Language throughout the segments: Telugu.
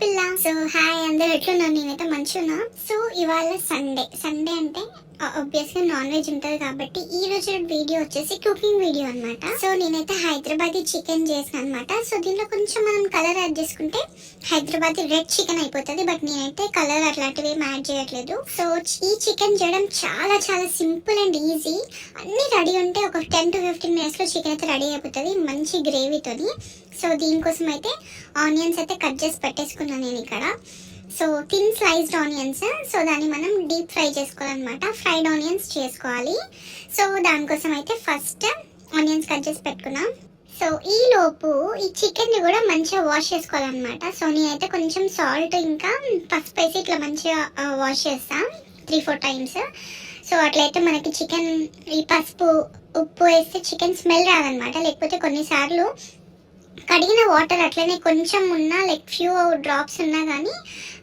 పిల్ల. సో హాయ్ అందరూ ఎట్లున్నారు? నేనైతే మంచిగా సో ఇవాళ సండే సండే అంటే ఆబ్వియస్గా నాన్ వెజ్ ఉంటుంది కాబట్టి ఈ రోజు వీడియో వచ్చేసి కుకింగ్ వీడియో అనమాట సో నేనైతే హైదరాబాదీ చికెన్ చేసాను అనమాట సో దీంట్లో కొంచెం మనం కలర్ యాడ్ చేసుకుంటే హైదరాబాదీ రెడ్ చికెన్ అయిపోతుంది. బట్ నేనైతే కలర్ అట్లాంటివి ఏం యాడ్ చేయట్లేదు. సో ఈ చికెన్ చేయడం చాలా చాలా సింపుల్ అండ్ ఈజీ అన్ని రెడీ ఉంటే ఒక టెన్ టు ఫిఫ్టీన్ మినిట్స్లో చికెన్ అయితే రెడీ అయిపోతుంది. మంచి గ్రేవీతోని సో దీనికోసం అయితే ఆనియన్స్ అయితే కట్ చేసి పెట్టేసుకున్నాను నేను ఇక్కడ. So thin sliced onions so దాన్ని మనం డీప్ ఫ్రై చేసుకోవాలన్నమాట. ఫ్రైడ్ ఆనియన్స్ చేసుకోవాలి. సో దానికోసం అయితే ఫస్ట్ ఆనియన్స్ కట్ చేసి పెట్టుకున్నాం. సో ఈ లోపు ఈ చికెన్ని కూడా మంచిగా వాష్ చేసుకోవాలన్నమాట. సో నేనైతే కొంచెం సాల్ట్ ఇంకా పసుపు వేసి ఇట్లా మంచిగా వాష్ చేస్తాం. త్రీ ఫోర్ టైమ్స్ సో అట్లయితే మనకి చికెన్ ఈ పసుపు ఉప్పు వేస్తే చికెన్ స్మెల్ రాదనమాట లేకపోతే కొన్నిసార్లు కడిగిన వాటర్ అట్లనే కొంచెం ఉన్నా లైక్ ఫ్యూ డ్రాప్స్ ఉన్నా కానీ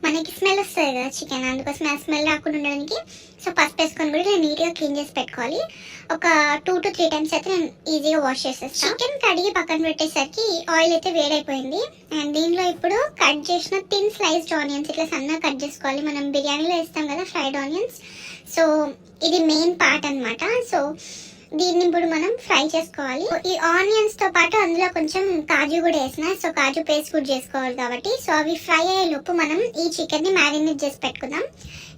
మనకి స్మెల్ వస్తుంది కదా చికెన్ అందుకోసం ఆ స్మెల్ రాకుండా ఉండడానికి సో పసుపు వేసుకొని కూడా నేను నీట్గా క్లీన్ చేసి పెట్టుకోవాలి. ఒక టూ టు త్రీ టైమ్స్ అయితే నేను ఈజీగా వాష్ చేసేస్తాను చికెన్ కడిగి పక్కన పెట్టేసరికి ఆయిల్ అయితే వేడైపోయింది. అండ్ దీనిలో ఇప్పుడు కట్ చేసిన థిన్ స్లైస్డ్ ఆనియన్స్ ఇట్లా సన్నగా కట్ చేసుకోవాలి. మనం బిర్యానీలో వేస్తాం కదా ఫ్రైడ్ ఆనియన్స్ సో ఇది మెయిన్ పార్ట్ అన్నమాట. సో దీన్ని ఇప్పుడు మనం ఫ్రై చేసుకోవాలి. ఈ ఆనియన్స్తో పాటు అందులో కొంచెం కాజు కూడా వేసిన. సో కాజు పేస్ట్ కూడా చేసుకోవాలి కాబట్టి. సో అవి ఫ్రై అయ్యే లోపు మనం ఈ చికెన్ని మ్యారినేట్ చేసి పెట్టుకుందాం.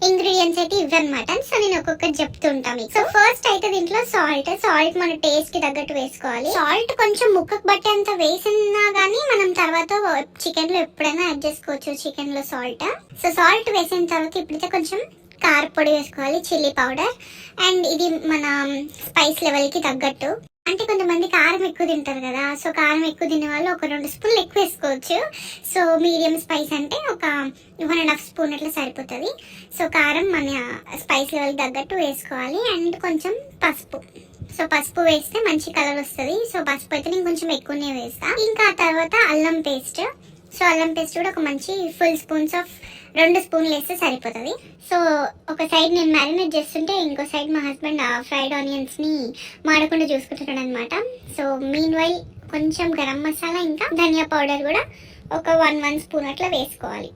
ఇంగ్రీడియంట్స్ అయితే ఇవన్నమాట సో నేను ఒక్కొక్కటి చెప్తుంటా మీకు. సో ఫస్ట్ అయితే దీంట్లో సాల్ట్ సాల్ట్ మన టేస్ట్కి తగ్గట్టు వేసుకోవాలి. సాల్ట్ కొంచెం ముక్కకు బట్టేంత వేసినా గానీ మనం తర్వాత చికెన్లో ఎప్పుడైనా యాడ్ చేసుకోవచ్చు చికెన్లో సాల్ట్ సో సాల్ట్ వేసిన తర్వాత ఇప్పుడైతే కొంచెం కారపొడి వేసుకోవాలి చిల్లీ పౌడర్ అండ్ ఇది మన స్పైస్ లెవెల్కి తగ్గట్టు. అంటే కొంతమంది కారం ఎక్కువ తింటారు కదా సో కారం ఎక్కువ తినే వాళ్ళు ఒక రెండు స్పూన్లు ఎక్కువ వేసుకోవచ్చు. సో మీడియం స్పైస్ అంటే ఒక వన్ అండ్ హాఫ్ స్పూన్ అట్లా సరిపోతుంది. సో కారం మన స్పైస్ లెవెల్ తగ్గట్టు వేసుకోవాలి. అండ్ కొంచెం పసుపు. సో పసుపు వేస్తే మంచి కలర్ వస్తుంది. సో పసుపు అయితే నేను కొంచెం ఎక్కువనే వేస్తాను ఇంకా ఆ తర్వాత అల్లం పేస్ట్ సో అల్లం పేస్ట్ కూడా ఒక మంచి ఫుల్ స్పూన్స్ ఆఫ్ రెండు స్పూన్లు వేస్తే సరిపోతుంది. సో ఒక సైడ్ నేను మ్యారినేట్ చేస్తుంటే ఇంకో సైడ్ మా హస్బెండ్ ఫ్రైడ్ ఆనియన్స్ని మాడకుండా చూసుకుంటున్నాడు అనమాట సో మీన్ వైల్ కొంచెం గరం మసాలా ఇంకా ధనియా పౌడర్ కూడా ఒక వన్ వన్ స్పూన్ అట్లా వేసుకోవాలి.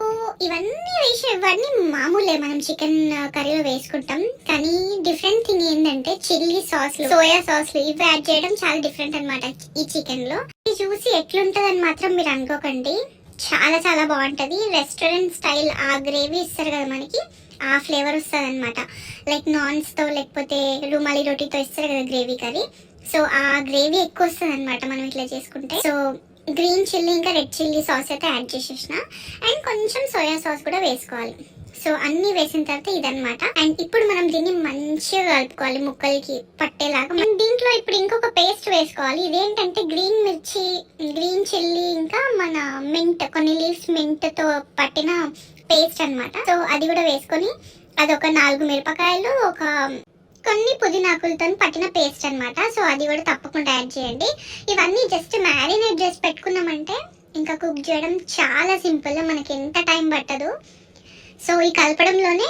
ఇవన్నీ వేసి ఇవన్నీ మామూలే మనం చికెన్ కర్రీలో వేసుకుంటాం. కానీ డిఫరెంట్ థింగ్ ఏంటంటే చిల్లీ సాస్లు సోయా సాస్లు ఇవి యాడ్ చేయడం చాలా డిఫరెంట్ అనమాట ఈ చికెన్లో ఇది చూసి ఎట్లుంటుందని మాత్రం మీరు అనుకోకండి. చాలా చాలా బాగుంటది. రెస్టారెంట్ స్టైల్ ఆ గ్రేవీ ఇస్తారు కదా మనకి ఆ ఫ్లేవర్ వస్తుంది అనమాట లైక్ నాన్స్తో లేకపోతే రుమాలి రోటీతో ఇస్తారు కదా గ్రేవీ కర్రీ. సో ఆ గ్రేవీ ఎక్కువ వస్తుంది అనమాట మనం ఇట్లా చేసుకుంటే. సో గ్రీన్ చిల్లీ ఇంకా రెడ్ చిల్లీ సాస్ అయితే యాడ్ చేసేసిన. అండ్ కొంచెం సోయా సాస్ కూడా వేసుకోవాలి. సో అన్ని వేసిన తర్వాత ఇదన్నమాట. అండ్ ఇప్పుడు మనం దీన్ని మంచిగా కలుపుకోవాలి ముక్కలకి పట్టేలాగా. మనం దీంట్లో ఇప్పుడు ఇంకొక పేస్ట్ వేసుకోవాలి. ఇదేంటంటే గ్రీన్ మిర్చి గ్రీన్ చిల్లీ ఇంకా మన మింట్ కొన్ని లీవ్స్ మింట్తో పట్టిన పేస్ట్ అన్నమాట. సో అది కూడా వేసుకొని అదొక నాలుగు మిరపకాయలు ఒక కొన్ని పుదీనాకులతో పట్టిన పేస్ట్ అన్నమాట. సో అది కూడా తప్పకుండా యాడ్ చేయండి. ఇవన్నీ జస్ట్ మ్యారినేట్ చేసి పెట్టుకున్నామంటే ఇంకా కుక్ చేయడం చాలా సింపుల్ మనకి ఎంత టైం పట్టదు. సో ఈ కలపడంలోనే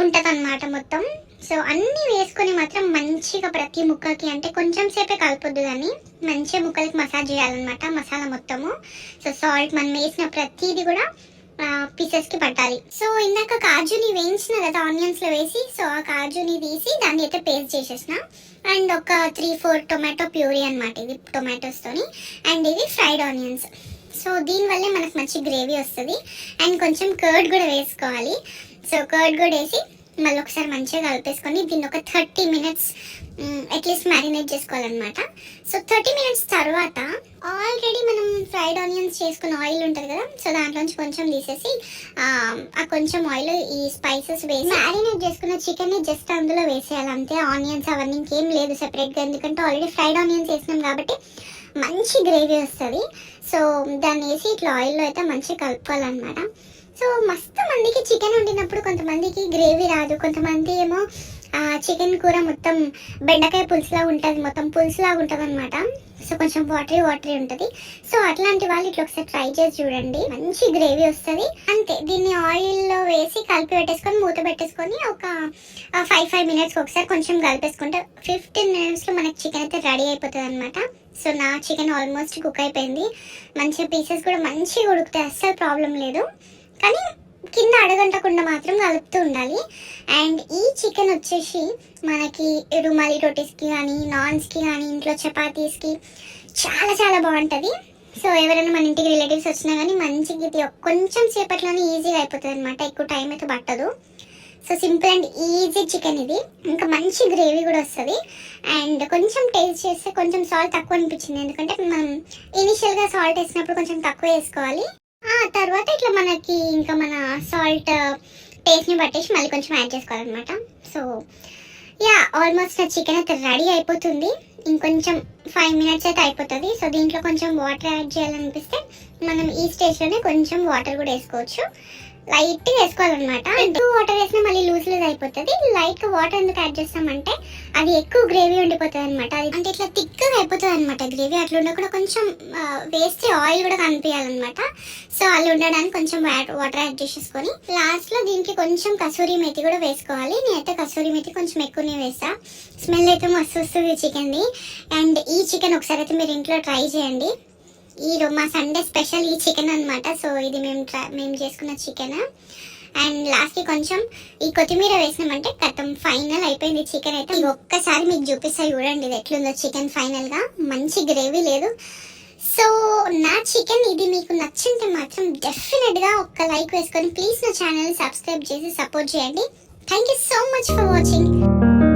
ఉంటుంది అనమాట మొత్తం. సో అన్నీ వేసుకొని మాత్రం మంచిగా ప్రతి ముక్కకి అంటే కొంచెం సేపే కలపొద్దు కానీ మంచిగా ముక్కలకి మసాజ్ చేయాలన్నమాట మసాలా మొత్తము. సో సాల్ట్ మనం వేసిన ప్రతిది కూడా పీసెస్కి పట్టాలి. సో ఇందాక కాజుని వేయించిన కదా ఆనియన్స్లో వేసి సో ఆ కాజుని తీసి దాన్ని అయితే పేస్ట్ చేసేసిన. అండ్ ఒక త్రీ ఫోర్ టొమాటో ప్యూరీ అనమాట ఇది టొమాటోస్తోని అండ్ ఇది ఫ్రైడ్ ఆనియన్స్ సో దీనివల్లే మనకు మంచి గ్రేవీ వస్తుంది. అండ్ కొంచెం కర్డ్ కూడా వేసుకోవాలి. సో కర్డ్ కూడా వేసి మళ్ళీ ఒకసారి మంచిగా కలిపేసుకొని దీన్ని ఒక thirty minutes at least marinate చేసుకోవాలన్నమాట. సో థర్టీ మినిట్స్ తర్వాత ఆల్రెడీ మనం ఫ్రైడ్ ఆనియన్స్ చేసుకున్న ఆయిల్ ఉంటుంది కదా సో దాంట్లోంచి కొంచెం తీసేసి ఆ కొంచెం ఆయిల్ ఈ స్పైసెస్ వేసి మ్యారినేట్ చేసుకున్న చికెన్ని జస్ట్ అందులో వేసేయాలి. అంతే ఆనియన్స్ అవన్నీ ఇంకేం లేదు సెపరేట్గా ఎందుకంటే ఆల్రెడీ ఫ్రైడ్ ఆనియన్స్ వేసినాం కాబట్టి మంచి గ్రేవీ వస్తుంది. సో దాన్ని వేసి ఇట్లా ఆయిల్లో అయితే మంచిగా కలుపుకోవాలన్నమాట. సో మస్తు మందికి చికెన్ వండినప్పుడు కొంతమందికి గ్రేవీ రాదు. కొంతమంది ఏమో చికెన్ కూర మొత్తం బెండకాయ పులుసులా ఉంటుంది మొత్తం పులుసులాగా ఉంటుంది అనమాట సో కొంచెం వాటరీ వాటరీ ఉంటుంది. సో అట్లాంటి వాళ్ళు ఇట్లా ఒకసారి ట్రై చేసి చూడండి. మంచి గ్రేవీ వస్తుంది. అంతే దీన్ని ఆయిల్లో వేసి కలిపి పెట్టేసుకొని మూత పెట్టేసుకొని ఒక ఫైవ్ ఫైవ్ మినిట్స్కి ఒకసారి కొంచెం కలిపేసుకుంటే ఫిఫ్టీన్ మినిట్స్లో మనకి చికెన్ అయితే రెడీ అయిపోతుంది అనమాట సో నా చికెన్ ఆల్మోస్ట్ కుక్ అయిపోయింది. మంచిగా పీసెస్ కూడా మంచిగా ఉడుకుతాయి. అస్సలు ప్రాబ్లం లేదు. కానీ కింద అడగంటకుండా మాత్రం కలుపుతూ ఉండాలి. అండ్ ఈ చికెన్ వచ్చేసి మనకి రుమాలి రోటీస్కి కానీ నాన్స్కి కానీ ఇంట్లో చపాతీస్కి చాలా చాలా బాగుంటుంది. సో ఎవరైనా మన ఇంటికి రిలేటివ్స్ వచ్చినా కానీ మంచిగా ఇది కొంచెం సేపట్లోనే ఈజీగా అయిపోతుంది అనమాట ఎక్కువ టైం అయితే పట్టదు. So simple and easy chicken ఇది. ఇంకా మంచి గ్రేవీ కూడా వస్తుంది. అండ్ కొంచెం టేస్ట్ చేస్తే కొంచెం సాల్ట్ తక్కువ అనిపించింది. ఎందుకంటే మనం ఇనిషియల్గా సాల్ట్ వేసినప్పుడు కొంచెం తక్కువ వేసుకోవాలి. తర్వాత ఇట్లా మనకి ఇంకా మన సాల్ట్ టేస్ట్ని పట్టేసి మళ్ళీ కొంచెం యాడ్ చేసుకోవాలన్నమాట. సో యా ఆల్మోస్ట్ నా చికెన్ అయితే రెడీ అయిపోతుంది. ఇంకొంచెం ఫైవ్ మినిట్స్ అయితే అయిపోతుంది. సో దీంట్లో కొంచెం వాటర్ యాడ్ చేయాలనిపిస్తే మనం ఈ స్టేజ్లోనే కొంచెం వాటర్ కూడా వేసుకోవచ్చు. లైట్గా వేసుకోవాలన్నమాట. ఎక్కువ వాటర్ వేసినా మళ్ళీ లూజ్ లూజ్ అయిపోతుంది లైట్గా వాటర్ ఎందుకు యాడ్ చేస్తామంటే అది ఎక్కువ గ్రేవీ ఉండిపోతుంది అనమాట అది అంటే ఇట్లా థిక్గా అయిపోతుంది అనమాట గ్రేవీ. అట్లా ఉండకుండా కొంచెం వేస్తే ఆయిల్ కూడా కనిపించాలన్నమాట. సో అలా ఉండడానికి కొంచెం వాటర్ యాడ్ చేసేసుకొని లాస్ట్లో దీనికి కొంచెం కసూరి మెతి కూడా వేసుకోవాలి. నేనైతే కసూరి మెతి కొంచెం ఎక్కువనే వేస్తా. స్మెల్ అయితే మస్తు వస్తుంది చికెన్ది. అండ్ ఈ చికెన్ ఒకసారి అయితే మీరు ఇంట్లో ట్రై చేయండి. ఈ మా సండే స్పెషల్ ఈ చికెన్ అన్నమాట. సో ఇది మేము ట్రై మేము చేసుకున్న చికెన్ అండ్ లాస్ట్కి కొంచెం ఈ కొత్తిమీర వేసినామంటే కథం ఫైనల్ అయిపోయింది చికెన్ అయితే. ఒక్కసారి మీకు చూపిస్తా చూడండి ఇది ఎట్లుందో చికెన్ ఫైనల్గా మంచి గ్రేవీ లేదు. సో నా చికెన్ ఇది మీకు నచ్చింటే మాత్రం డెఫినెట్గా ఒక్క లైక్ వేసుకొని ప్లీజ్ నా ఛానల్ సబ్స్క్రైబ్ చేసి సపోర్ట్ చేయండి. Thank you so much for watching